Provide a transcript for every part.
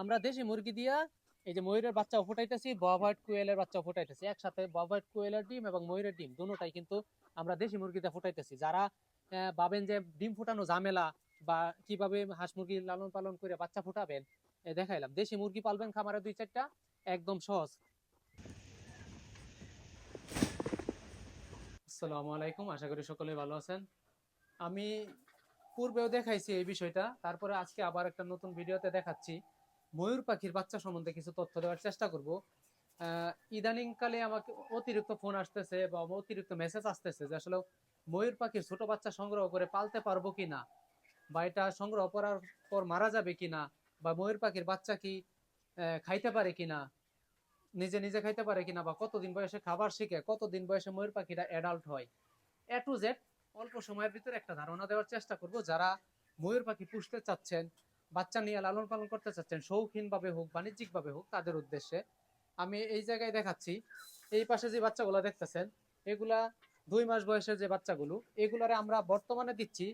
আমরা দেশি মুরগি দিয়া এই যে ময়ূরের বাচ্চা ফুটাইতেছি বব হোয়াইট কোয়েলের বাচ্চা ফুটাইতেছি একসাথে বব হোয়াইট কোয়েলের ডিম এবং ময়ূরের ডিম দুটোটাই কিন্তু আমরা দেশি মুরগিতে ফুটাইতেছি। যারা ভাবেন যে ডিম ফুটানো ঝামেলা বা কীভাবে হাঁস মুরগি লালন পালন করে বাচ্চা ফুটাবেন দেখাইলাম। দেশি মুরগি পালবেন খামারে দুই চারটা, একদম সহজ। আসসালামু আলাইকুম, আশা করি সকলে ভালো আছেন। আমি পূর্বেও দেখাইছি এই বিষয়টা, তারপরে আজকে আবার একটা নতুন ভিডিওতে দেখাচ্ছি। ময়ূর পাখির বাচ্চা সম্বন্ধে কিছু তথ্য দেওয়ার চেষ্টা করব। ইদানিং কালে আমাকে অতিরিক্ত ফোন আসতেছে বা অতিরিক্ত মেসেজ আসতেছে যে আসলে ময়ূর পাখির ছোট বাচ্চা সংগ্রহ করে পালতে পারব কিনা বা এটা সংগ্রহ করার পর মারা যাবে কিনা বা ময়ূর পাখির বাচ্চা কি খাইতে পারে কিনা নিজে নিজে খাইতে পারে কিনা বা কতদিন বয়সে খাবার শিখে কতদিন বয়সে ময়ূর পাখিটা অ্যাডাল্ট হয়? এ টু জেড অল্প সময়ের ভিতরে একটা ধারণা দেওয়ার চেষ্টা করব যারা ময়ূর পাখি পুষতে চাচ্ছেন বাচ্চা নিয়ে লালন পালন করতে চাচ্ছেন, শৌখিনভাবে হোক, বাণিজ্যিকভাবে হোক, তাদের উদ্দেশ্যে আমি এই জায়গায় দেখাচ্ছি, এই পাশে যে বাচ্চাগুলো দেখতেছেন, এগুলা দুই মাস বয়সের যে বাচ্চাগুলো, এগুলারে আমরা বর্তমানে দিচ্ছি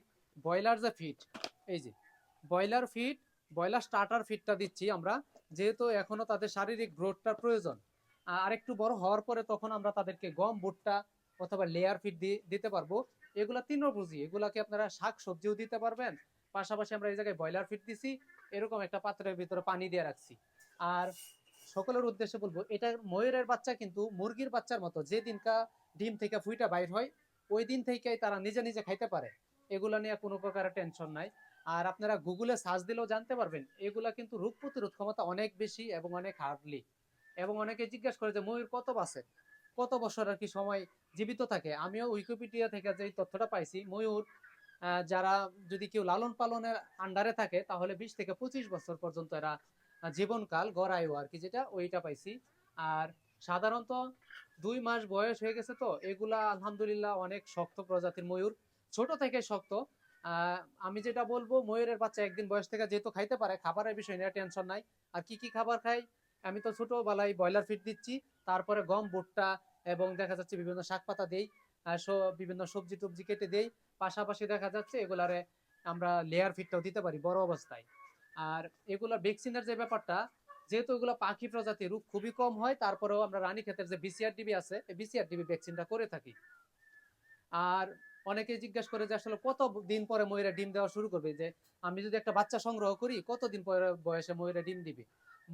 ব্রয়লার যে ফিট এই যে ব্রয়লার ফিট ব্রয়লার স্টার্টার ফিটটা দিচ্ছি আমরা, যেহেতু এখনও তাদের শারীরিক গ্রোথটা প্রয়োজন। আর একটু বড় হওয়ার পরে তখন আমরা তাদেরকে গম, ভুট্টা অথবা লেয়ার ফিট দিতে পারব। এগুলা তৃণভোজী এগুলাকে আপনারা শাক সবজিও দিতে পারবেন পাশাপাশি আমরা এই জায়গায় ব্রয়লার ফিট দিছি, এরকম একটা পাত্রের ভিতরে পানি দিয়ে রাখছি। আর সকলের উদ্দেশ্যে বলব, এটা ময়ূরের বাচ্চা কিন্তু মুরগির বাচ্চার মতো, যে দিনকা ডিম থেকে ফুইটা বাইর হয়, ওই দিন থেকেই তারা নিজে নিজে খাইতে পারে। এগুলা নিয়ে কোনো প্রকারের টেনশন নাই। আর আপনারা গুগলে সার্চ দিলেও জানতে পারবেন, এগুলা কিন্তু রোগ প্রতিরোধ ক্ষমতা অনেক বেশি এবং অনেক হার্ডলি এবং অনেকে জিজ্ঞাসা করে যে, ময়ূর কত বাসে? কত বছর আর কি সময় জীবিত থাকে? আমিও উইকিপিডিয়া থেকে যে তথ্যটা পাইছি, ময়ূর যারা যদি কেউ লালন পালনের আন্ডারে থাকে, তাহলে বিশ থেকে পঁচিশ বছর পর্যন্ত এরা জীবনকাল গড়ায়ু আর কি, যেটা ওইটা পাইছি। আর সাধারণত দুই মাস বয়স হয়ে গেছে তো, এগুলা আলহামদুলিল্লাহ অনেক শক্ত প্রজাতির ময়ূর। ছোট থেকে শক্ত। আমি যেটা বলব, ময়ূরের বাচ্চা একদিন বয়স থেকে যেহেতু খাইতে পারে, খাবারের বিষয় নিয়ে টেনশন নাই। আর কি কি খাবার খাই? আমি তো ছোটবেলায় ব্রয়লার ফিট দিচ্ছি, তারপরে গম, ভুট্টা এবং দেখা যাচ্ছে বিভিন্ন শাক পাতা দেই বিভিন্ন সবজি টবজি কেটে দেই। পাশাপাশি দেখা যাচ্ছে এগুলারে আমরা লেয়ার ফিটটাও দিতে পারি বড় অবস্থায়। আর এগুলা ভ্যাকসিনের যে ব্যাপারটা, যেহেতু এগুলো পাখি প্রজাতির রোগ খুবই কম হয়, তারপরেও আমরা রানী ক্ষেতের যে বিসিআর ডিবি আছে বিসিআর ডিবি ভ্যাকসিনটা করে থাকি। আর অনেকে জিজ্ঞাসা করে যে আসলে কত দিন পরে ময়ূরে ডিম দেওয়া শুরু করবে? যে আমি যদি একটা বাচ্চা সংগ্রহ করি কতদিন পরে বয়সে ময়ূরে ডিম দিবে?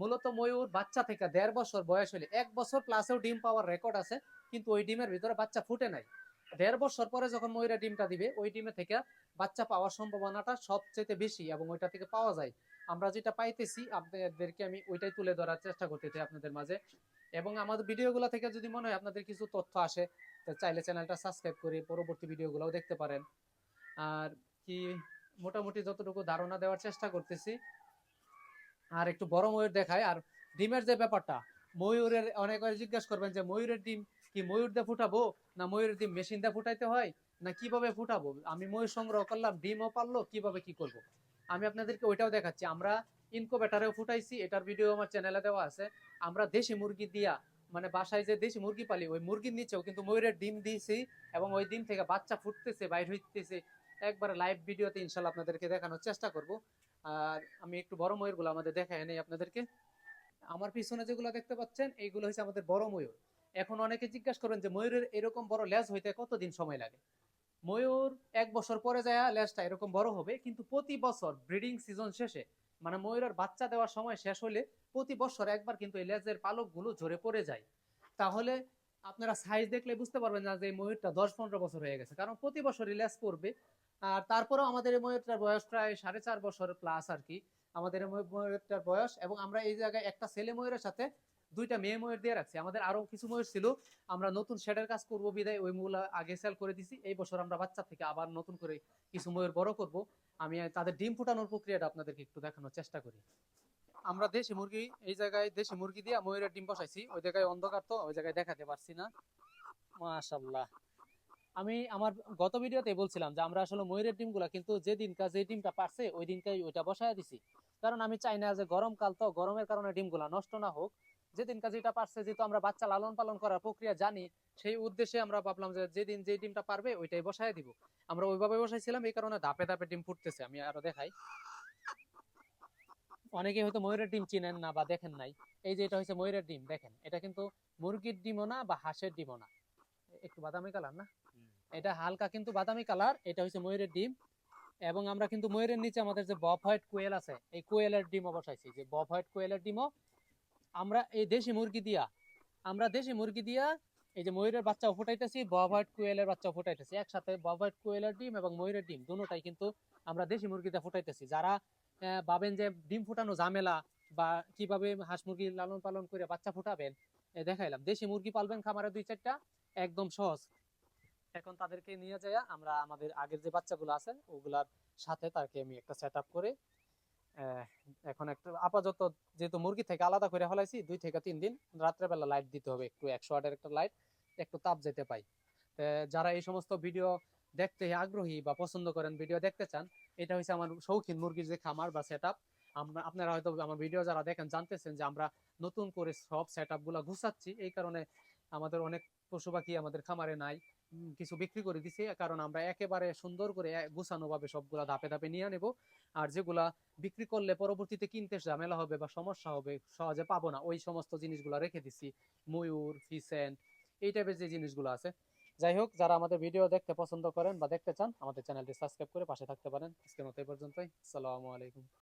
মূলত ময়ূর বাচ্চা থেকে দেড় বছর বয়স হলে এক বছর প্লাসেও ডিম পাওয়ার রেকর্ড আছে, কিন্তু ওই ডিমের ভিতরে বাচ্চা ফুটে নাই। দেড় বছর পরে যখন ময়ূরা ডিমটা দিবে, ওই ডিমে থেকে বাচ্চা পাওয়ার সম্ভাবনাটা সবচেয়ে বেশি এবং ওইটা থেকে পাওয়া যায়। আমরা যেটা পাইতেছি, আপনাদেরকে আমি ওইটাই তুলে ধরার চেষ্টা করতেছি আপনাদের মাঝে। এবং আমাদের ভিডিওগুলো থেকে যদি মনে হয় আপনাদের কিছু তথ্য আসে চাইলে চ্যানেলটা সাবস্ক্রাইব করে পরবর্তী ভিডিওগুলোও দেখতে পারেন। আর কি, মোটামুটি যতটুকু ধারণা দেওয়ার চেষ্টা করতেছি, আর একটু বড় ময়ূর দেখায়। আর ডিমের যে ব্যাপারটা, ময়ূরের অনেকে জিজ্ঞাসা করবেন যে, ময়ূরের ডিম কি ময়ূর দিয়ে ফুটাবো? না ময়ূরের ডিম মেশিন দিয়ে ফুটাইতে হয়? না কীভাবে ফুটাবো? আমি ময়ূর সংগ্রহ করলাম, ডিমও পারল, কীভাবে কি করব। আমি আপনাদেরকে ওইটাও দেখাচ্ছি। আমরা ইনকোভেটারেও ফুটাইছি, এটার ভিডিও আমার চ্যানেলে দেওয়া আছে। আমরা দেশি মুরগি দিয়া মানে বাসায় যে দেশি মুরগি পালি, ওই মুরগির নিচেও কিন্তু ময়ূরের ডিম দিয়েছি এবং ওই ডিম থেকে বাচ্চা ফুটতেছে, বাইর হইতেছে। একবার লাইভ ভিডিওতে ইনশাল্লাহ আপনাদেরকে দেখানোর চেষ্টা করব। আর আমি একটু বড় ময়ূরগুলো আমাদের দেখায় নেই আপনাদেরকে। আমার পিছনে যেগুলো দেখতে পাচ্ছেন, এইগুলো হচ্ছে আমাদের বড় ময়ূর। এখন অনেকে জিজ্ঞাসা করবেন যে, ময়ূরের এরকম বড় লেজ হইতে কতদিন সময় লাগে? ময়ূর এক বছর পরে যায় লেজটা এরকম বড় হবে, কিন্তু প্রতি বছর ব্রিডিং সিজন শেষে মানে ময়ূরের বাচ্চা দেওয়ার সময় শেষ হলে প্রতি বছর একবার কিন্তু এই লেজের পালকগুলো ঝরে পড়ে যায়। তাহলে আপনারা সাইজ দেখলে বুঝতে পারবেন না যে এই ময়ূরটা দশ পনেরো বছর হয়ে গেছে, কারণ প্রতি বছরই লেজ পড়বে। আর তারপরেও আমাদের এই ময়ূরটার বয়স প্রায় সাড়ে চার বছর প্লাস আর কি। আমাদের ময়ূরটার বয়স এবং আমরা এই জায়গায় একটা ছেলে ময়ূরের সাথে দুইটা মেয়ে ময়ূর দিয়ে রাখছি। আমাদের আরও কিছু ময়ূর ছিল। আমরা নতুন শেডের কাজ করব বিদায়, ওই মূলা আগে সেল করে দিছি। এই বছর আমরা বাচ্চা থেকে আবার নতুন করে কিছু ময়ূর বড় করব। আমি তাদের ডিম ফুটানোর প্রক্রিয়াটা আপনাদেরকে একটু দেখানোর চেষ্টা করি। আমরা দেশি মুরগি, এই জায়গায় দেশি মুরগি দিয়ে ময়ূরের ডিম বসাইছি। ওই জায়গায় অন্ধকার তো, ওই জায়গায় দেখাতে পারছি না। মাশাল্লাহ আমি আমার গত ভিডিওতে বলছিলাম যে আমরা আসলে ময়ূরের ডিমগুলা কিন্তু যে দিনকা যে ডিমটা পারছে ওই দিনকাই ওইটা বসায় দিছি। কারণ আমি চাই না যে গরমকাল তো গরমের কারণে ডিমগুলা নষ্ট না হোক। যেদিনকা যেটা পারছে, যেহেতু আমরা বাচ্চা লালন পালন করার প্রক্রিয়া জানি, সেই উদ্দেশ্যে আমরা ভাবলাম যে যেদিন যে ডিমটা পারবে, ওইটাই বসায় দিব। আমরা ওইভাবে বসাইছিলাম, এই কারণে ধাপে ধাপে ডিম ফুটতেছে, আমি আরও দেখাই। অনেকে হয়তো ময়ূরের ডিম চিনেন না বা দেখেন নাই। এই যে এটা হচ্ছে ময়ূরের ডিম, দেখেন। এটা কিন্তু মুরগির ডিমও না বা হাঁসের ডিমও না। একটু বাদামি কালার না? এটা হালকা কিন্তু বাদামি কালার, এটা হচ্ছে ময়ূরের ডিম। এবং আমরা কিন্তু ময়ূরের নিচে আমাদের যে বব হোয়াইট কোয়েল আছে, এই কোয়েলের ডিমও বসাইছি। যে বব হোয়াইট কোয়েলের ডিমও আমরা এই দেশি মুরগি দিয়া, আমরা দেশি মুরগি দিয়া এই যে ময়ূরের বাচ্চাও ফুটাইতেছি বব হোয়াইট কোয়েলের বাচ্চাও ফুটাইতেছি। একসাথে বব হোয়াইট কোয়েলের ডিম এবং ময়ূরের ডিম, দুটোটাই কিন্তু আমরা দেশি মুরগিতে ফুটাইতেছি। যারা ভাবেন যে ডিম ফুটানো ঝামেলা বা কীভাবে হাঁস মুরগি লালন পালন করে বাচ্চা ফুটাবেন দেখাইলাম। দেশি মুরগি পালবেন খামারে দুই চারটা একদম সহজ। এখন তাদেরকে নিয়ে যায় আমরা আমাদের আগের যে বাচ্চাগুলো আছে, ওগুলার সাথে তাকে আমি একটা সেট করে এখন একটা আপাতত যেহেতু মুরগি থেকে আলাদা করে ফেলাইছি, দুই থেকে তিন দিন রাত্রেবেলা লাইট দিতে হবে, একটু একশো ওয়াটের একটা লাইট একটু তাপ যেতে পাই। যারা এই সমস্ত ভিডিও দেখতে আগ্রহী বা পছন্দ করেন ভিডিও দেখতে চান, এটা হচ্ছে আমার শৌখিন মুরগির যে খামার বা সেট আমরা, আপনারা হয়তো আমার ভিডিও যারা দেখেন জানতেছেন যে আমরা নতুন করে সব সেটগুলা গুছাচ্ছি, এই কারণে আমাদের অনেক পশু পাখি আমাদের খামারে নাই। কিছু বিক্রি করে দিছি, কারণ আমরা একেবারে সুন্দর করে গুছানো ভাবে সবগুলা ধাপে ধাপে নিয়ে নেব। আর যেগুলা বিক্রি করলে পরবর্তীতে কিনতে ঝামেলা হবে বা সমস্যা হবে, সহজে পাবো না, ওই সমস্ত জিনিসগুলো রেখে দিছি। ময়ূর, ফিসেন্ট, এই টাইপের যে জিনিসগুলো আছে। যাই হোক, যারা আমাদের ভিডিও দেখতে পছন্দ করেন বা দেখতে চান, আমাদের চ্যানেলটি সাবস্ক্রাইব করে পাশে থাকতে পারেন। আজকের মতো এই পর্যন্তই। আসসালামু আলাইকুম।